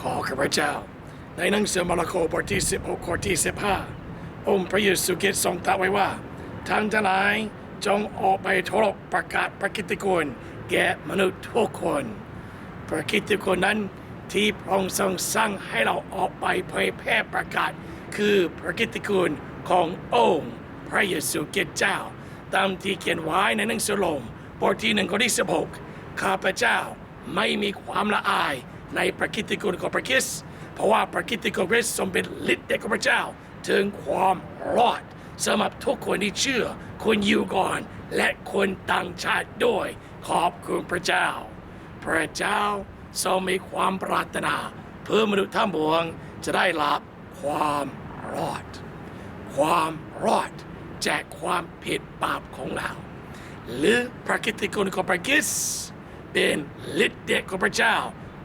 ขอข้าพเจ้า ในหนังสือมาระโคบทที่ 16 ข้อที่ 15 องค์พระเยซูคริสต์ทรงตรัสไว้ว่าท่านทั้งหลายจงออกไปทั่วโลกประกาศประกิตติคุณแก่มนุษย์ทุกคนประกิตติคุณนั้นที่พระองค์ทรงสร้างให้เราออกไปเผยแพร่ประกาศ คือประกิตติคุณขององค์พระเยซูคริสต์เจ้า ตามที่เขียนไว้ในหนังสือโลมบทที่หนึ่งข้อที่16ข้าพเจ้าไม่มีความละอาย ในประกิติคุณของพระคริสต์เพราะว่าประกิติคุณพระคริสต์ทรงเป็นฤทธิ์เดชของพระเจ้า ถึงความรอดสำหรับทุกคนที่เชื่อ คนอยู่ก่อน และคนต่างชาติด้วย ขอบคุณพระเจ้า พระเจ้าทรงมีความปรารถนา เพื่อมนุษย์ทั้งปวงจะได้รับความรอด ความรอดจากความผิดบาปของเรา หรือพระกิตติคุณของพระคิสเป็นฤทธิ์เดชของพระเจ้า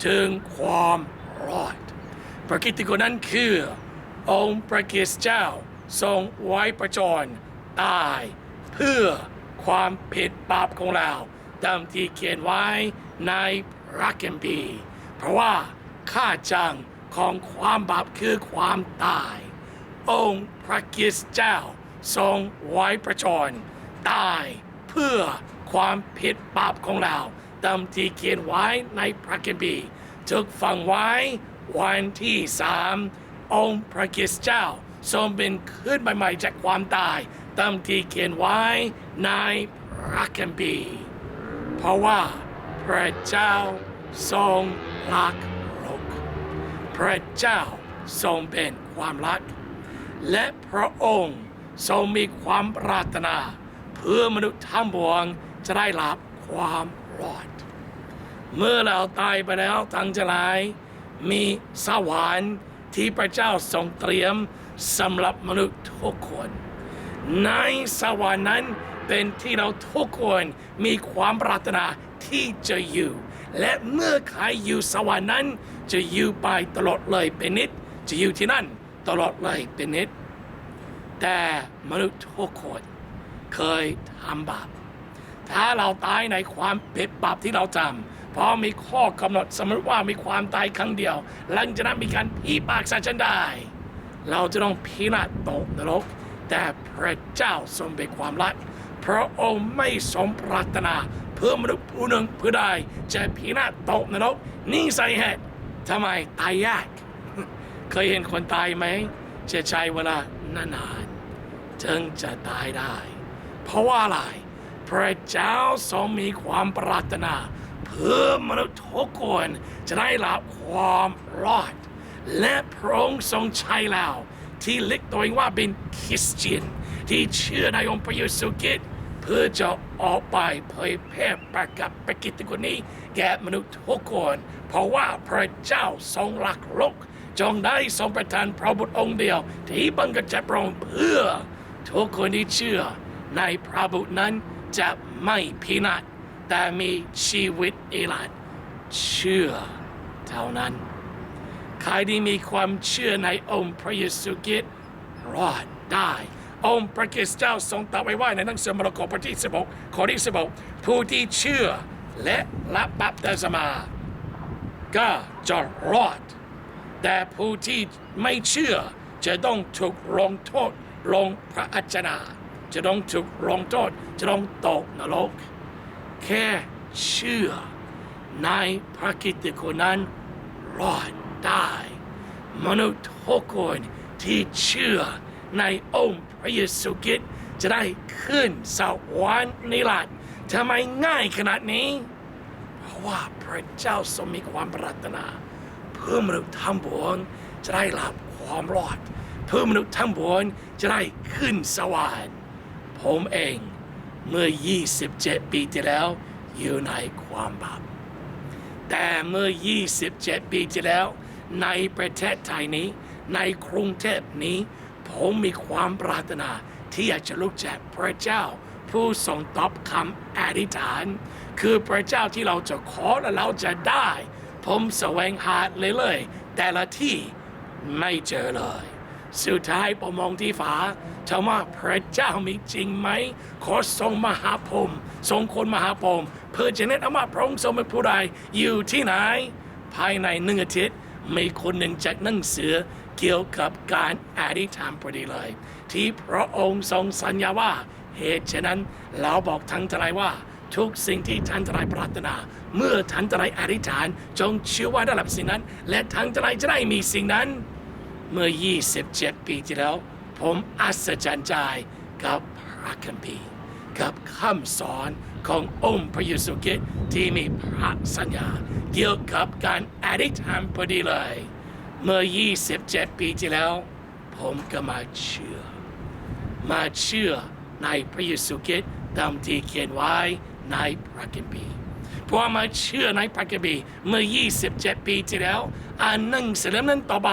ถึงความรอดพระกิตติคุณนั้นคือ องค์พระคริสต์เจ้า ทรงไว้ประจรตายเพื่อความผิดบาปของเราตามที่เขียนไว้ในพระคัมภีร์เพราะว่าค่าจังของความบาปคือความตาย องค์พระคริสต์เจ้า ทรงไว้ประชนตายเพื่อความผิดบาปของเรา ตามที่เขียนไว้ในพระคัมภีร์ถูกฝังไว้วันที่สามองค์พระคริสต์เจ้าทรงเป็นขึ้นใหม่ๆจากความตายตามที่เขียนไว้ในพระคัมภีร์เพราะว่าพระเจ้าทรงรักโลกพระเจ้าทรงเป็นความรัก และพระองค์ทรงมีความปรารถนา เพื่อมนุษย์ทั้งปวงจะได้รับความรอด เมื่อเราตายไปแล้วทั้งจะหลาย มีสวรรค์ที่พระเจ้าทรงเตรียมสำหรับมนุษย์ทุกคน ในสวรรค์นั้นเป็นที่เราทุกคนมีความปรารถนาที่จะอยู่ และเมื่อใครอยู่สวรรค์นั้น จะอยู่ไปตลอดเลยเป็นนิด จะอยู่ที่นั่นตลอดเลยเป็นนิด แต่มนุษย์ทุกคนเคยทำบาปถ้าเราตายในความผิดบาปที่เราทำ เพราะมีข้อกำหนดสมมติว่ามีความตายครั้งเดียว หลังจากนั้นมีการพีปากษาฉันได้ เราจะต้องพินาศตกนรก แต่พระเจ้าทรงเป็นความรักพระองค์ไม่ทรงปรารถนาเพื่อมนุษย์ผู้หนึ่งผู้ใดจะพินาศตกนรกนี่สาเหตุทำไมตายยาก เคยเห็นคนตายไหมจะใช้เวลานานๆจึงจะตายได้ เพราะว่าอะไรพระเจ้าทรงมีความปรารถนา พื่อมนุษย์ทุกคนจะได้รับความรอด และพระองค์ทรงใช้เราที่เรียกตัวเองว่าเป็นคริสเตียนที่เชื่อในองค์พระเยซูคริสต์เพื่อจะออกไปเผยแพร่ประกาศประกิตติคุณนี้ แก่มนุษย์ทุกคนเพราะว่าพระเจ้าทรงรักโลกจงได้ทรงประทานพระบุตรองค์เดียว ที่บังเกิดจากพระองค์เพื่อ ทุกคนที่เชื่อในพระบุตรนั้นจะไม่พินาศ แต่มีชีวิตเอลัดเชื่อเท่านั้น ใครที่มีความเชื่อในองค์พระเยซูคริสต์รอดได้ องค์พระคริสต์เจ้าทรงตรัสไว้ว่าในหนังสือมาระโกบทที่16ข้อที่16ผู้ที่เชื่อและรับบัพติศมา ก็จะรอด แต่ผู้ที่ไม่เชื่อจะต้องถูกลงโทษลงพระอัจนาจะต้องถูกลงโทษจะต้องตกนรก แค่เชื่อในพระกิติคุณนั้นรอดได้มนุษย์ทุกคนที่เชื่อในองค์พระเยซูคริสต์จะได้ขึ้นสวรรค์นิรันดร์ทำไมง่ายขนาดนี้ เพราะว่าพระเจ้าทรงมีความปรารถนา เพื่อมนุษย์ทั้งปวงจะได้รับความรอด เพื่อมนุษย์ทั้งปวงจะได้ขึ้นสวรรค์ผมเอง เมื่อ 27 ปีที่แล้วอยู่ในความบาปแต่เมื่อ 27 ปีที่แล้ว ในประเทศไทยนี้ ในกรุงเทพนี้ ผมมีความปรารถนาที่อยากจะลุกจากพระเจ้า ผู้ทรงตอบคำอธิษฐาน คือพระเจ้าที่เราจะขอและเราจะได้ ผมแสวงหาเลยเลยๆแต่ละที่ไม่เจอเลย สุดท้ายผมมองที่ฝาถามว่าพระเจ้ามีจริงไหม ขอทรงมาหาผมทรงคนมาหาผมเพื่อจะแนะนำว่าพระองค์ทรงเป็นผู้ใดอยู่ที่ไหน ภายในหนึ่งอาทิตย์มีคนหนึ่งจากหนังสือเกี่ยวกับการอธิษฐานพอดีเลย ที่พระองค์ทรงสัญญาว่า เหตุฉะนั้นเราบอกทั้งทลายว่า ทุกสิ่งที่ท่านทลายปรารถนา เมื่อท่านทลายอธิษฐาน จงเชื่อว่าได้รับสิ่งนั้น และทั้งทลายจะได้มีสิ่งนั้น เมื่อ 27 ปีที่แล้ว ผมอัศจรรย์ใจกับพระคัมภีร์กับคำสอนขององค์พระเยซูคริสต์ที่มีพระสัญญา เกี่ยวกับการอธิษฐานพอดีเลย เมื่อ 27 ปีที่แล้ว ผมก็มาเชื่อ มาเชื่อในพระเยซูคริสต์ตามที่เขียนไว้ในพระคัมภีร์เพราะมาเชื่อในพระคัมภีร์เมื่อ 27 ปีที่แล้ว อ่านหนังสือเล่มนั้นต่อไป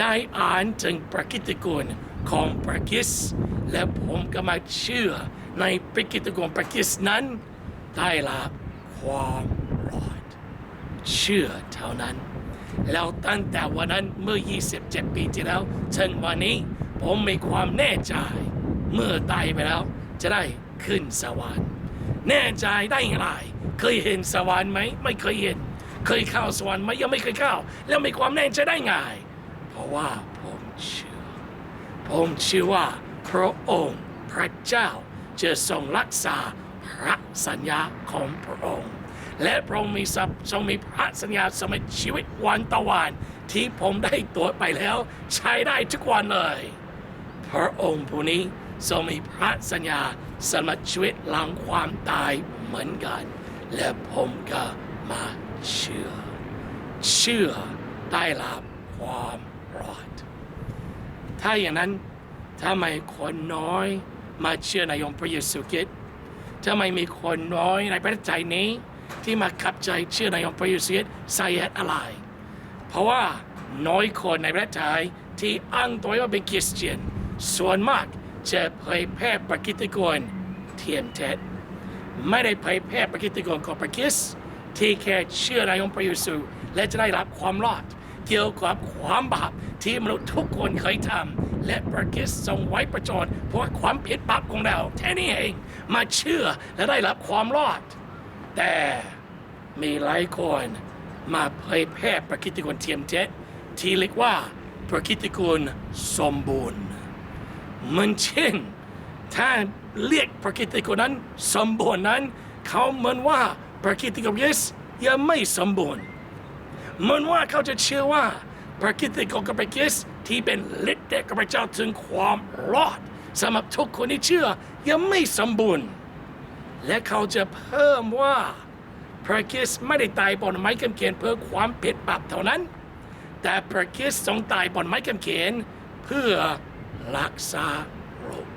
ได้อ่านถึงประกิตกุลของพระคริสต์และผมก็มาเชื่อในประกิตกุลพระคริสต์นั้น ได้รับความรอด เชื่อเท่านั้น แล้วตั้งแต่วันนั้นเมื่อ 27 ปีที่แล้วถึงวันนี้ผมมีความแน่ใจ เมื่อตายไปแล้ว จะได้ขึ้นสวรรค์แน่ใจได้อย่างไรเคยเห็นสวรรค์ไหมไม่เคยเห็น เคยเข้าสวรรค์ไหมยังไม่เคยเข้า แล้วมีความแน่ใจได้ไง ราะว่าผมเชื่อ ผมเชื่อว่าพระองค์พระเจ้าจะทรงรักษาพระสัญญาของพระองค์ และพระองค์มีทรัพทรงมีพระสัญญาสมัยชีวิตวันต่อวันที่ผมได้ตัวไปแล้ว ใช้ได้ทุกวันเลย พระองค์ผู้นี้ทรงมีพระสัญญาสำหรับชีวิตหลังความตายเหมือนกัน และผมก็มาเชื่อ เชื่อได้รับความ รอด ถ้าอย่างนั้นทำไมคนน้อยมาเชื่อในองค์พระเยซูคริสต์ทำไมมีคนน้อยในประเทศไทยนี้ ที่มาขับใจเชื่อในองค์พระเยซูคริสต์สาเหตุอะไร เพราะว่าน้อยคนในประเทศไทยที่อ้างตัวว่าเป็นคริสเตียน ส่วนมากจะเผยแพร่ประกิตกรเทียมเท็จไม่ได้เผยแพร่ประกิตกรของพระคริสต์ที่แค่เชื่อในองค์พระเยซูและจะได้รับความรอด เกี่ยวกับความบาปที่มนุษย์ทุกคนเคยทำและพระคริสต์ทรงไว้ประจนเพราะความผิดบาปของเราแค่นี้เองมาเชื่อและได้รับความรอด แต่มีหลายคนมาเผยแพร่ประกิตกรเทียมเท็จที่เรียกว่าประกิตกรสมบูรณ์เหมือนเช่น ถ้าเรียกพระกิตติคุณนั้นสมบูรณ์นั้น เขาเหมือนว่าพระกิตติคุณเยสยังไม่สมบูรณ์ เหมือนว่าเขาจะเชื่อว่าพระกิตติคุณกับพระเยสที่เป็นฤทธิ์เดชกับพระเจ้าถึงความรอดสำหรับทุกคนที่เชื่อยังไม่สมบูรณ์ และเขาจะเพิ่มว่าพระคริสต์ไม่ได้ตายบนไม้กางเขนเพื่อความผิดบาปเท่านั้น แต่พระคริสต์ทรงตายบนไม้กางเขนเพื่อรักษาโรค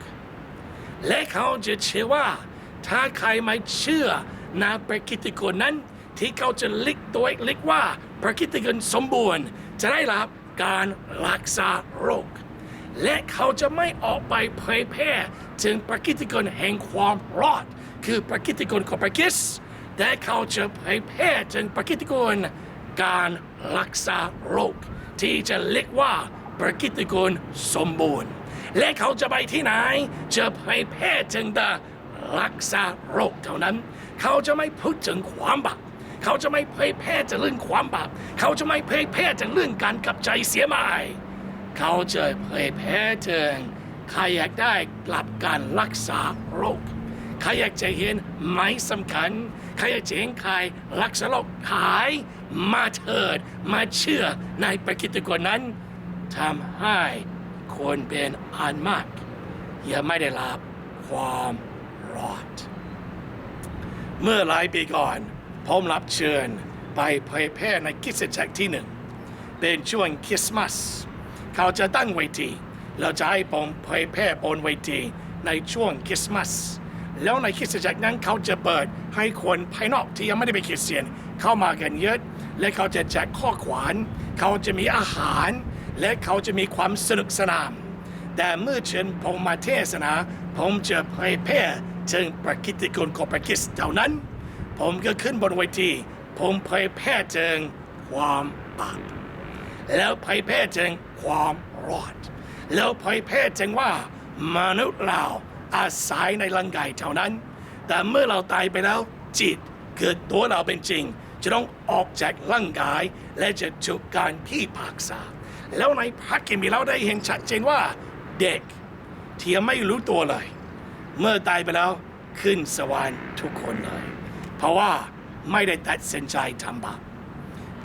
และเขาจะเชื่อว่า ถ้าใครไม่เชื่อในพระกิตติคุณนั้น ที่เขาจะลิกตัวเองลิกว่า พระกิตติคุณสมบูรณ์จะได้รับการรักษาโรค และเขาจะไม่ออกไปเผยแพร่ถึงพระกิตติคุณแห่งความรอด คือพระกิตติคุณของพระคิสแต่เขาจะเผยแพร่ถึงพระกิตติคุณการรักษาโรค ที่จะเรียกว่าพระกิตติคุณสมบูรณ์ และเขาจะไปที่ไหน จะเผยแพร่ถึงแต่รักษาโรคเท่านั้น เขาจะไม่พูดถึงความบาป เขาจะไม่เผยแพร่ถึงเรื่องความบาป เขาจะไม่เผยแพร่ถึงเรื่องการกลับใจเสียใหม่เขาจะเผยแพร่ถึงใครอยากได้รับการรักษาโรคใครอยากจะเห็นไม้สำคัญใครอยากจะเห็นใครรักษาโรคหายมาเถิด มาเชื่อในประกิตติกรนั้นทำให้คนเป็นอันมากยังไม่ได้รับความรอด เมื่อหลายปีก่อน ผมรับเชิญไปเผยแพร่ในคริสตจักรที่หนึ่ง เป็นช่วงคริสต์มาส เขาจะตั้งเวทีเราจะให้ผมเผยแพร่บนเวทีในช่วงคริสต์มาส แล้วในคริสตจักรนั้นเขาจะเปิดให้คนภายนอกที่ยังไม่ได้เป็นคริสเตียน เข้ามากันเยอะ และเขาจะแจกข้อขวาน เขาจะมีอาหาร และเขาจะมีความสนุกสนาน แต่เมื่อเชิญผมมาเทศนา ผมจะเผยแพร่ถึงประกิตติคุณของพระคริสต์เท่านั้น ผมก็ขึ้นบนเวที ผมเผยแพร่ถึงความบาปแล้วเผยแพร่ถึงความรอด แล้วเผยแพร่ถึงว่ามนุษย์เราอาศัยในร่างกายเท่านั้น แต่เมื่อเราตายไปแล้วจิตเกิดตัวเราเป็นจริง จะต้องออกจากร่างกาย และจะถูกการพิพากษา แล้วในพระกิมีเราได้เห็นชัดเจนว่าเด็กที่ยังไม่รู้ตัวเลย เมื่อตายไปแล้วขึ้นสวรรค์ทุกคนเลย เพราะว่าไม่ได้ตัดสินใจทำบาป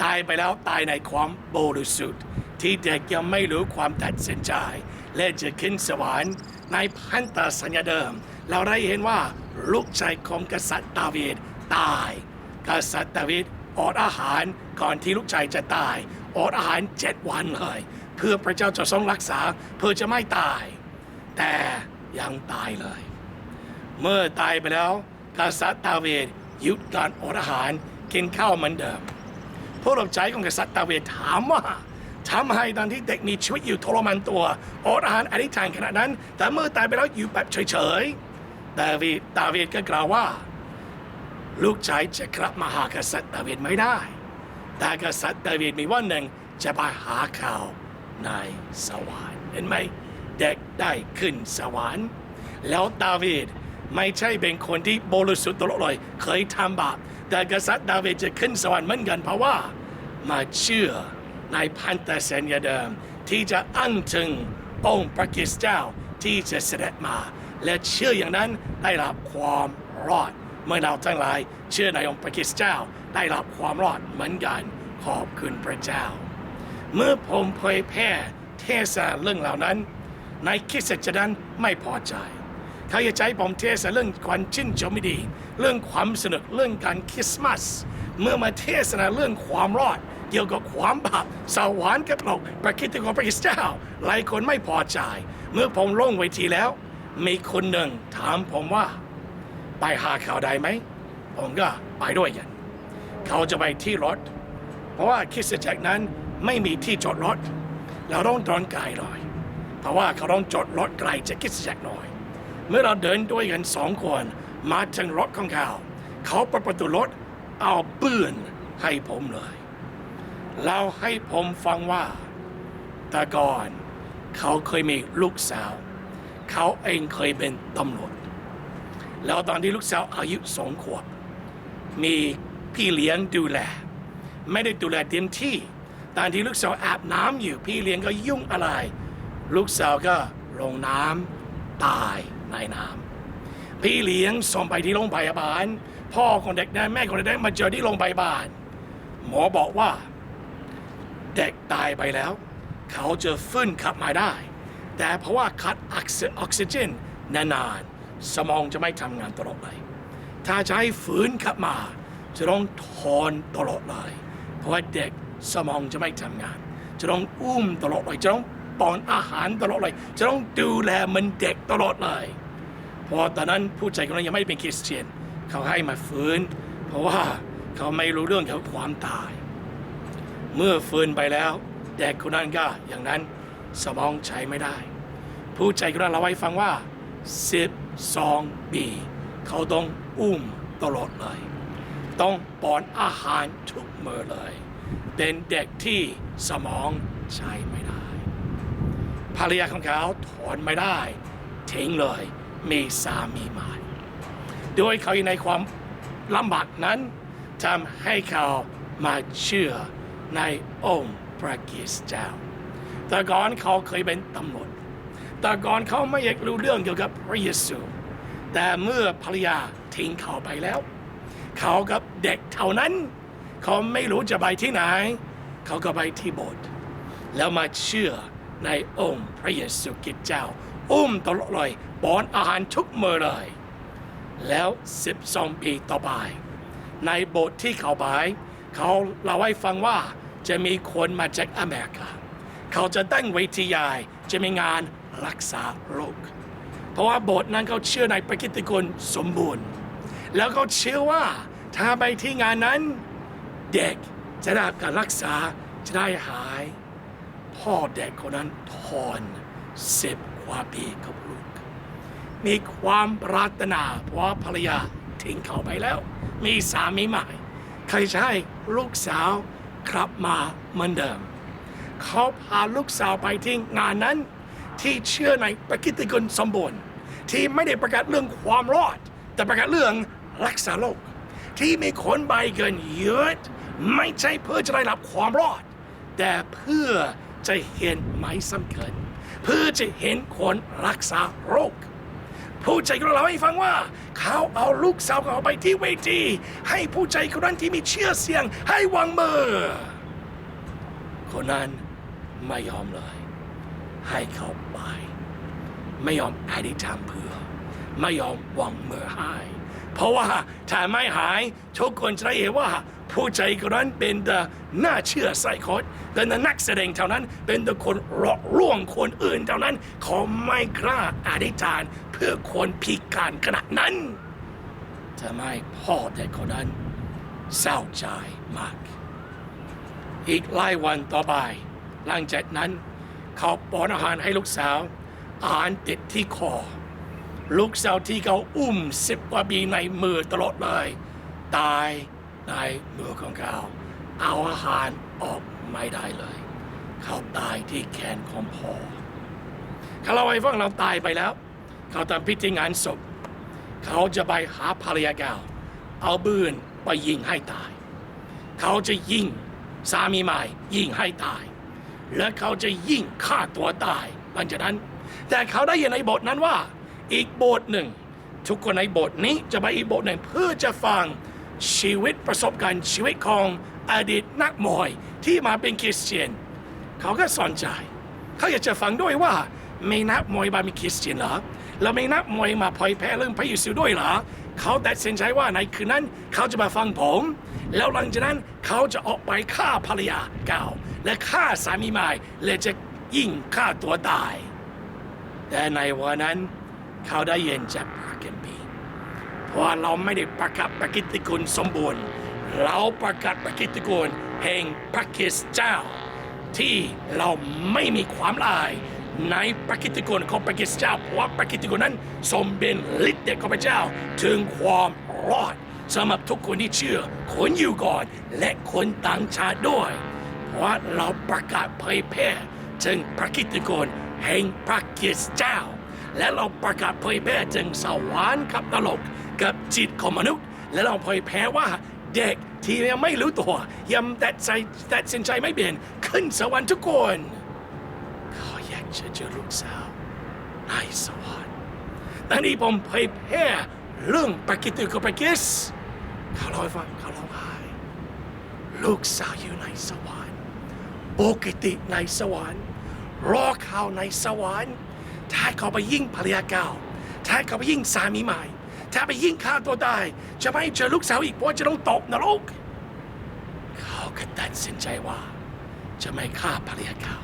ตายไปแล้วตายในความบริสุทธิ์ที่เด็กยังไม่รู้ความตัดสินใจ และจะขึ้นสวรรค์ในพันธสัญญาเดิม เราได้เห็นว่าลูกชายของกษัตริย์ดาวิดตาย กษัตริย์ดาวิดอดอาหารก่อนที่ลูกชายจะตายอดอาหารเจ็ดวันเลย เพื่อพระเจ้าจะทรงรักษาเพื่อจะไม่ตาย แต่ยังตายเลย เมื่อตายไปแล้วกษัตริย์ดาวิด หยุดการอดอาหารกินข้าวเหมือนเดิมผู้รับใช้ของกษัตริย์ดาเวิดถามว่าทำให้ตอนที่เด็กมีชีวิตอยู่ทรมานตัวอดอาหารอธิษฐานขณะนั้น แต่เมื่อตายไปแล้วอยู่แบบเฉยๆดาวิดดาวิดก็กล่าวว่า ลูกชายจะกลับมาหากษัตริย์ดาวิดไม่ได้ แต่กษัตริย์ดาวิดมีวันหนึ่งจะไปหาเขาในสวรรค์เห็นไหมเด็กได้ขึ้นสวรรค์แล้วดาวิด ไม่ใช่เป็นคนที่บริสุทธิ์ตลอดเลย เคยทำบาป แต่กษัตริย์ดาวิดจะขึ้นสวรรค์เหมือนกันเพราะว่า มาเชื่อในพันธสัญญาเดิม ที่จะอ้างถึงองค์พระคิสต์เจ้าที่จะเสด็จมา และเชื่ออย่างนั้นได้รับความรอด เมื่อเราทั้งหลายเชื่อในองค์พระคิสต์เจ้าได้รับความรอดเหมือนกันขอบคุณพระเจ้า เมื่อผมเผยแพร่เทศนาเรื่องเหล่านั้น ในคิสตจักรนั้นไม่พอใจ เขาจะให้ผมเทศเรื่องความชื่นชมไม่ดี เรื่องความสนุกเรื่องการคริสต์มาสเมื่อมาเทศนาเรื่องความรอด เกี่ยวกับความบาปสวรรค์กับโลกประคิดถึงของพระคริสต์เจ้าหลายคนไม่พอใจเมื่อผมลงเวทีแล้ว มีคนหนึ่งถามผมว่า ไปหาเขาได้ไหม ผมก็ไปด้วยกัน เขาจะไปที่รถ เพราะว่าคริสตจักรนั้นไม่มีที่จอดรถเราต้องเดินไกลหน่อย เพราะว่าเขาต้องจอดรถไกลจากคริสตจักรหน่อย เมื่อเราเดินด้วยกันสองคน มาถึงรถของเขา เขาเปิดประตูรถเอาปืนให้ผมเลยแล้วให้ผมฟังว่า แต่ก่อน เขาเคยมีลูกสาว เขาเองเคยเป็นตำรวจ แล้วตอนที่ลูกสาวอายุสองขวบ มีพี่เลี้ยงดูแล ไม่ได้ดูแลเต็มที่ ตอนที่ลูกสาวอาบน้ำอยู่ พี่เลี้ยงก็ยุ่งอะไร ลูกสาวก็ลงน้ำตาย ในน้ำพี่เลี้ยงส่งไปที่โรงพยาบาล พ่อของเด็กนั้นแม่ของเด็กมาเจอที่โรงพยาบาล หมอบอกว่า เด็กตายไปแล้ว เขาจะฟื้นกลับมาได้ แต่เพราะว่าขาดออกซิเจนนานๆสมองจะไม่ทำงานตลอดเลยถ้าจะให้ฟื้นกลับมา จะต้องทอนตลอดเลย เพราะว่าเด็กสมองจะไม่ทำงาน จะต้องอุ้มตลอดเลยจะต้อง ป้อนอาหารตลอดเลย จะต้องดูแลมันเด็กตลอดเลยเพอตอนนั้นผู้ใจคนนั้นยังไม่เป็นคริสเตียน เขาให้มาฟื้น เพราะว่าเขาไม่รู้เรื่องเกี่ยวกับความตาย เมื่อฟื้นไปแล้วเด็กคนนั้นก็อย่างนั้นสมองใช้ไม่ได้ ผู้ใจคนนั้นเราไว้ฟังว่า12ปีเขาต้องอุ้มตลอดเลย ต้องป้อนอาหารทุกมื้อเลย เป็นเด็กที่สมองใช้ไม่ได้ ภรรยาของเขาถอนไม่ได้ทิ้งเลยมีสามีใหม่โดยเขาอยู่ในความลำบากนั้นทำให้เขามาเชื่อในองค์พระคริสต์เจ้า แต่ก่อนเขาเคยเป็นตำรวจแต่ก่อนเขาไม่อยากรู้เรื่องเกี่ยวกับพระเยซู แต่เมื่อภรรยาทิ้งเขาไปแล้ว เขากับเด็กเท่านั้น เขาไม่รู้จะไปที่ไหน เขาก็ไปที่โบสถ์แล้วมาเชื่อ ในองค์พระเยซูคริสต์เจ้า อุ้มตลอดเลยป้อนอาหารทุกมื้อเลย แล้ว 12 ปีต่อไป ในโบสถ์ที่เขาไปเขาเล่าให้ฟังว่าจะมีคนมาจากอเมริกา เขาจะตั้งเวทีใหญ่จะมีงานรักษาโรค เพราะว่าโบสถ์นั้นเขาเชื่อในประกิตติคุณสมบูรณ์ แล้วเขาเชื่อว่าถ้าไปที่งานนั้น เด็กจะได้รับการรักษาจะได้หาย พ่อเด็กคนนั้นทอนสิบกว่าปีกับลูก มีความปรารถนาเพราะภรรยาทิ้งเขาไปแล้ว มีสามีใหม่ ใครให้ลูกสาวกลับมาเหมือนเดิม เขาพาลูกสาวไปที่งานนั้น ที่เชื่อในประกิตติคุณสมบูรณ์ ที่ไม่ได้ประกาศเรื่องความรอด แต่ประกาศเรื่องรักษาโรคที่มีคนใบเกินเยอะไม่ใช่เพื่อจะได้รับความรอด แต่เพื่อ จะเห็นไม่สำคัญเพื่อจะเห็นคนรักษาโรคผู้ใจก็เล่าให้ฟังว่า เขาเอาลูกสาวของเขาไปที่เวทีให้ผู้ใจคนนั้นที่มีเชื่อเสียงให้วางมือคนนั้นไม่ยอมเลย ให้เขาไป ไม่ยอมอธิษฐานเพื่อ ไม่ยอมวางมือให้เพราะว่าถ้าไม่หายทุกคนจะได้เห็นว่า ผู้ใจคนนั้นเป็นแต่น่าเชื่อใส่คนแต่นักแสดงเท่านั้นเป็นแต่คนหลอกลวงคนอื่นเท่านั้นเขาไม่กล้าอธิษฐานเพื่อคนพิการขนาดนั้นทำไมพ่อเด็กคนนั้นเศร้าใจมาก อีกหลายวันต่อไปหลังจากนั้น เขาป้อนอาหารให้ลูกสาวอาหารติดที่คอ ลูกสาวที่เขาอุ้มสิบกว่าปีในมือตลอดเลย ตาย ในมือของเขา เอาอาหารออกไม่ได้เลย เขาตายที่แขนของพ่อเขาเล่าให้ฟังเราตายไปแล้ว เขาทำพิธีงานศพ เขาจะไปหาภรรยาเก่าเอาปืนไปยิงให้ตาย เขาจะยิงสามีใหม่ยิงให้ตาย และเขาจะยิงฆ่าตัวตายหลังจากนั้น แต่เขาได้ยินในบทนั้นว่า อีกบทหนึ่ง ทุกคนในบทนี้จะไปอีกบทหนึ่งเพื่อจะฟัง ชีวิตประสบการณ์ชีวิตของอดีตนักมวยที่มาเป็นคริสเตียน เขาก็สนใจ เขาอยากจะฟังด้วยว่าไมีนักมวยมาเป็นคริสเตียนเหรอแล้วมีนักมวยมาเผยแพร่เรื่องพระเยซูด้วยเหรอเขาตัดสินใจว่าในคืนนั้นเขาจะมาฟังผม แล้วหลังจากนั้นเขาจะออกไปฆ่าภรรยาเก่า และฆ่าสามีใหม่และจะยิงฆ่าตัวตาย แต่ในวันนั้นเขาได้เยินจากพระคัมภี ว่าเราไม่ได้ประกาศประกิตติคุณสมบูรณ์ เราประกาศประกิตติคุณแห่งพระคริสต์เจ้า ที่เราไม่มีความลายในประกิตติคุณของพระคริสต์เจ้าเพราะว่าประกิตติคุณนั้นทรงเป็นฤทธิ์เดชของพระเจ้าถึงความรอดสำหรับทุกคนที่เชื่อคนอยู่ก่อนและคนต่างชาติด้วย เพราะเราประกาศเผยแพร่ถึงพระกิตติคุณแห่งพระคริสต์เจ้า และเราประกาศเผยแพร่ถึงสวรรค์กับนรก กับจิตของมนุษย์ และเราเผยแพร่ว่าเด็กที่ยังไม่รู้ตัวยังตัดใจตัดสินใจไม่เปลี่ยนขึ้นสวรรค์ทุกคนเขาอยากจะเจอลูกสาวในสวรรค์ตอนนี้ผมเผยแพร่เรื่องปกิติกับปกิสเขาเล่าให้ฟังเขาร้องไห้ลูกสาวอยู่ในสวรรค์ปกติในสวรรค์รอเขาในสวรรค์ถ้าเขาไปยิ่งภรรยาเก่าถ้าเขาไปยิ่งสามีใหม่ ถ้าไปยิ่งฆ่าตัวตาย จะไม่เจอลูกสาวอีกเพราะจะต้องตกนรก เขาก็ตัดสินใจว่า จะไม่ฆ่าภรรยาเก่า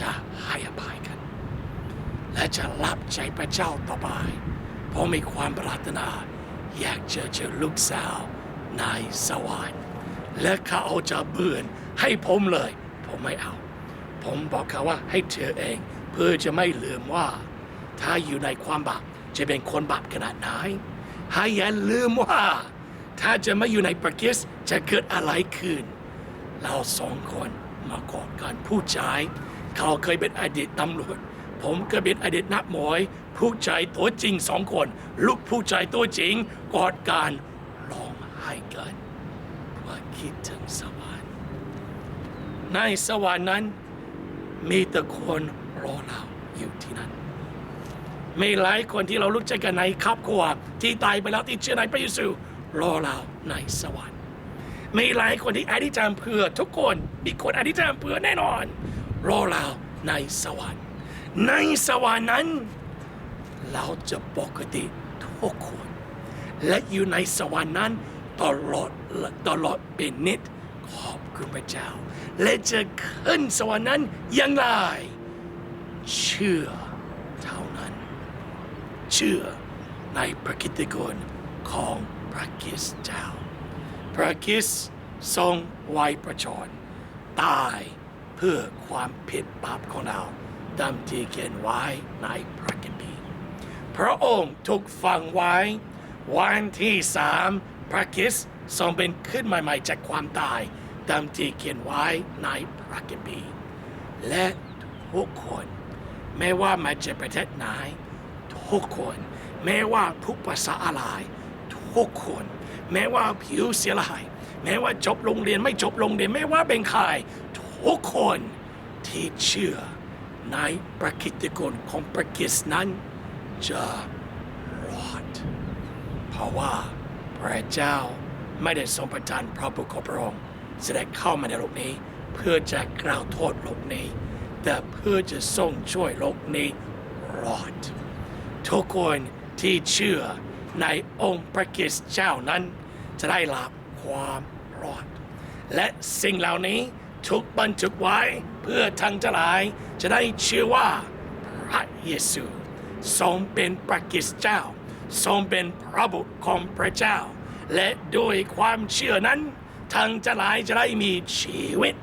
จะให้อภัยกัน และจะรับใจพระเจ้าต่อไป เพราะมีความปรารถนา อยากเจอเจอลูกสาวในสวรรค์และเขาเอาจะเบื่อนให้ผมเลย ผมไม่เอา ผมบอกเขาว่าให้เธอเอง เพื่อจะไม่ลืมว่า ถ้าอยู่ในความบาป จะเป็นคนบาปขนาดไหนให้อย่าลืมว่า ถ้าจะไม่อยู่ในประกิสจะเกิดอะไรขึ้น เราสองคนมาก่อนการพูดใจาย เขาเคยเป็นอดีตตำรวจ ผมก็เป็นอดีตนักมวย ผู้ใจตัวจริงสองคน ลูกผู้ใจตัวจริงกอดการร้องไห้กันเพื่อคิดถึงสวรรค์ในสวรรค์นั้น มีแต่คนรอเราอยู่ที่นั่น มีหลายคนที่เรารู้จักกันในครอบครัวที่ตายไปแล้วที่เชื่อในพระเยซูรอเราในสวรรค์มีหลายคนที่อธิษฐานเพื่อทุกคนมีคนอธิษฐานเพื่อแน่นอน รอเราในสวรรค์ ในสวรรค์นั้น เราจะปกติทุกคน และอยู่ในสวรรค์นั้นตลอดตลอดเป็นนิดขอบคุณพระเจ้า และจะขึ้นสวรรค์นั้นอยังไรเชื่อ เชื่อในพระกิตติคุณของพระคริสต์เจ้า พระคริสต์ทรงไว้ประชนตายเพื่อความผิดบาปของเราตามที่เขียนไว้ในพระคัมภีร์พระองค์ถูกฝังไว้ วันที่สามพระคริสต์ทรงเป็นขึ้นใหม่ๆจากความตายตามที่เขียนไว้ในพระคัมภีร์และทุกคน ไม่ว่ามาจากประเทศไหน ทุกคน แม้ว่าทุกภาษาอะไรทุทุกคน แม้ว่าผิวเสียหายแม้ว่าจบโรงเรียนไม่จบโรงเรียนแม้ว่าเป็นใครทุกคนที่เชื่อในประกิตกุลของประกิสนั้นจะรอด เพราะว่าพระเจ้าไม่ได้ทรงประทานพระบุตรของพระองค์เสด็จเข้ามาในโลกนี้ เพื่อจะกล่าวโทษโลกนี้ แต่เพื่อจะทรงช่วยโลกนี้รอด ทุกคนที่เชื่อในองค์พระคริสต์เจ้านั้น จะได้รับความรอด และสิ่งเหล่านี้ถูกบันทึกไว้เพื่อทั้งจะหลายจะได้เชื่อว่าพระเยซูทรงเป็นพระคริสต์เจ้า ทรงเป็นพระบุตรของพระเจ้า และโดยความเชื่อนั้นทั้งจะหลายจะได้มีชีวิต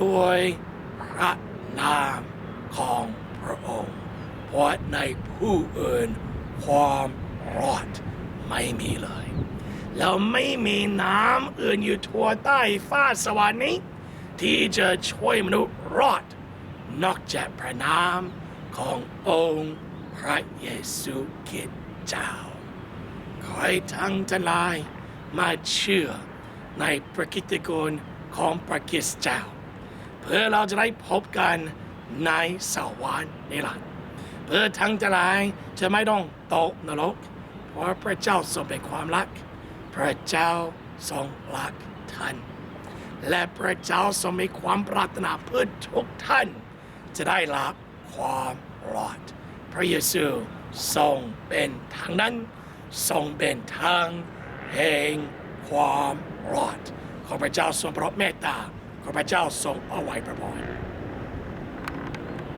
ด้วยพระนามของพระองค์ พราะในผู้อื่นความรอดไม่มีเลย แล้วไม่มีน้ำอื่นอยู่ทั่วใต้ฟ้าสวรรค์นี้ ที่จะช่วยมนุษย์รอด นอกจากพระนามขององค์พระเยซูคริสต์เจ้าขอให้ทั้งทั้งหลายมาเชื่อในพระกิตติคุณของพระคริสต์เจ้า เพื่อเราจะได้พบกันในสวรรค์ในิรันดร์ เพื่อทั้งจะลายจะไม่ต้องตกนรกเพราะพระเจ้าทรงเป็นความรัก พระเจ้าทรงรักท่าน และพระเจ้าทรงมีความปรารถนาเพื่อทุกท่าน จะได้รับความรอด พระเยซูทรงเป็นทางนั้น ทรงเป็นทางแห่งความรอด ขอพระเจ้าทรงโปรดเมตตา ขอพระเจ้าทรงเอาไว้ประพร